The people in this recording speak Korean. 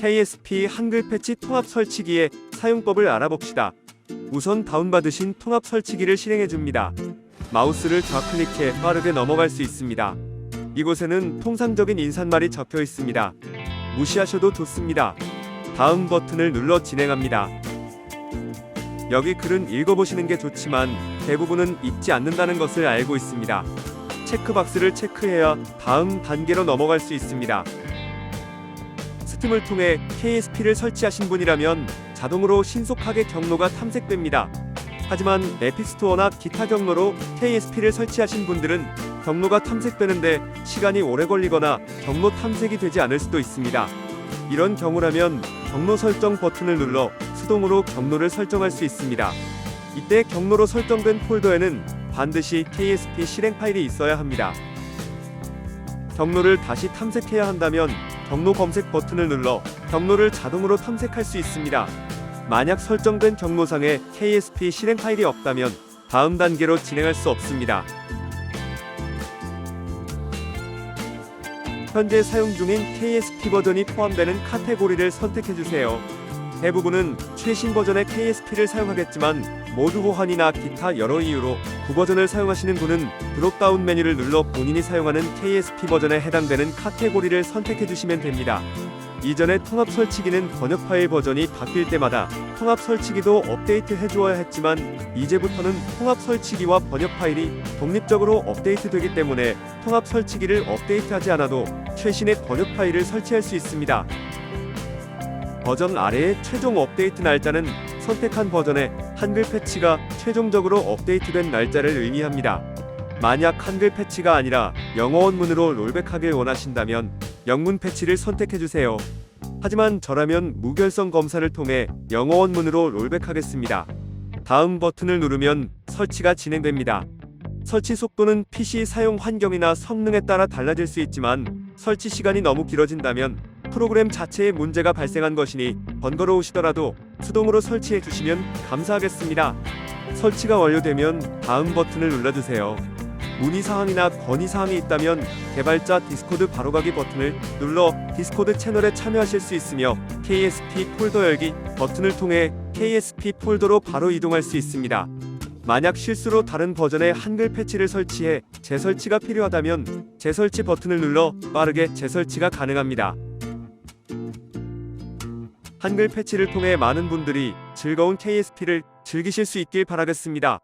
KSP 한글 패치 통합 설치기의 사용법을 알아봅시다. 우선 다운받으신 통합 설치기를 실행해 줍니다. 마우스를 좌클릭해 빠르게 넘어갈 수 있습니다. 이곳에는 통상적인 인사말이 적혀 있습니다. 무시하셔도 좋습니다. 다음 버튼을 눌러 진행합니다. 여기 글은 읽어보시는 게 좋지만 대부분은 읽지 않는다는 것을 알고 있습니다. 체크박스를 체크해야 다음 단계로 넘어갈 수 있습니다. 스팀을 통해 KSP를 설치하신 분이라면 자동으로 신속하게 경로가 탐색됩니다. 하지만 에피스토어나 기타 경로로 KSP를 설치하신 분들은 경로가 탐색되는데 시간이 오래 걸리거나 경로 탐색이 되지 않을 수도 있습니다. 이런 경우라면 경로 설정 버튼을 눌러 수동으로 경로를 설정할 수 있습니다. 이때 경로로 설정된 폴더에는 반드시 KSP 실행 파일이 있어야 합니다. 경로를 다시 탐색해야 한다면 경로 검색 버튼을 눌러 경로를 자동으로 탐색할 수 있습니다. 만약 설정된 경로상에 KSP 실행 파일이 없다면 다음 단계로 진행할 수 없습니다. 현재 사용 중인 KSP 버전이 포함되는 카테고리를 선택해 주세요. 대부분은 최신 버전의 KSP를 사용하겠지만 모두 보안이나 기타 여러 이유로 구버전을 사용하시는 분은 드롭다운 메뉴를 눌러 본인이 사용하는 KSP 버전에 해당되는 카테고리를 선택해 주시면 됩니다. 이전에 통합 설치기는 번역 파일 버전이 바뀔 때마다 통합 설치기도 업데이트 해주어야 했지만 이제부터는 통합 설치기와 번역 파일이 독립적으로 업데이트 되기 때문에 통합 설치기를 업데이트하지 않아도 최신의 번역 파일을 설치할 수 있습니다. 버전 아래의 최종 업데이트 날짜는 선택한 버전의 한글 패치가 최종적으로 업데이트된 날짜를 의미합니다. 만약 한글 패치가 아니라 영어 원문으로 롤백하길 원하신다면 영문 패치를 선택해 주세요. 하지만 저라면 무결성 검사를 통해 영어 원문으로 롤백하겠습니다. 다음 버튼을 누르면 설치가 진행됩니다. 설치 속도는 PC 사용 환경이나 성능에 따라 달라질 수 있지만 설치 시간이 너무 길어진다면 프로그램 자체에 문제가 발생한 것이니 번거로우시더라도 수동으로 설치해 주시면 감사하겠습니다. 설치가 완료되면 다음 버튼을 눌러주세요. 문의사항이나 건의사항이 있다면 개발자 디스코드 바로가기 버튼을 눌러 디스코드 채널에 참여하실 수 있으며 KSP 폴더 열기 버튼을 통해 KSP 폴더로 바로 이동할 수 있습니다. 만약 실수로 다른 버전의 한글 패치를 설치해 재설치가 필요하다면 재설치 버튼을 눌러 빠르게 재설치가 가능합니다. 한글 패치를 통해 많은 분들이 즐거운 KSP를 즐기실 수 있길 바라겠습니다.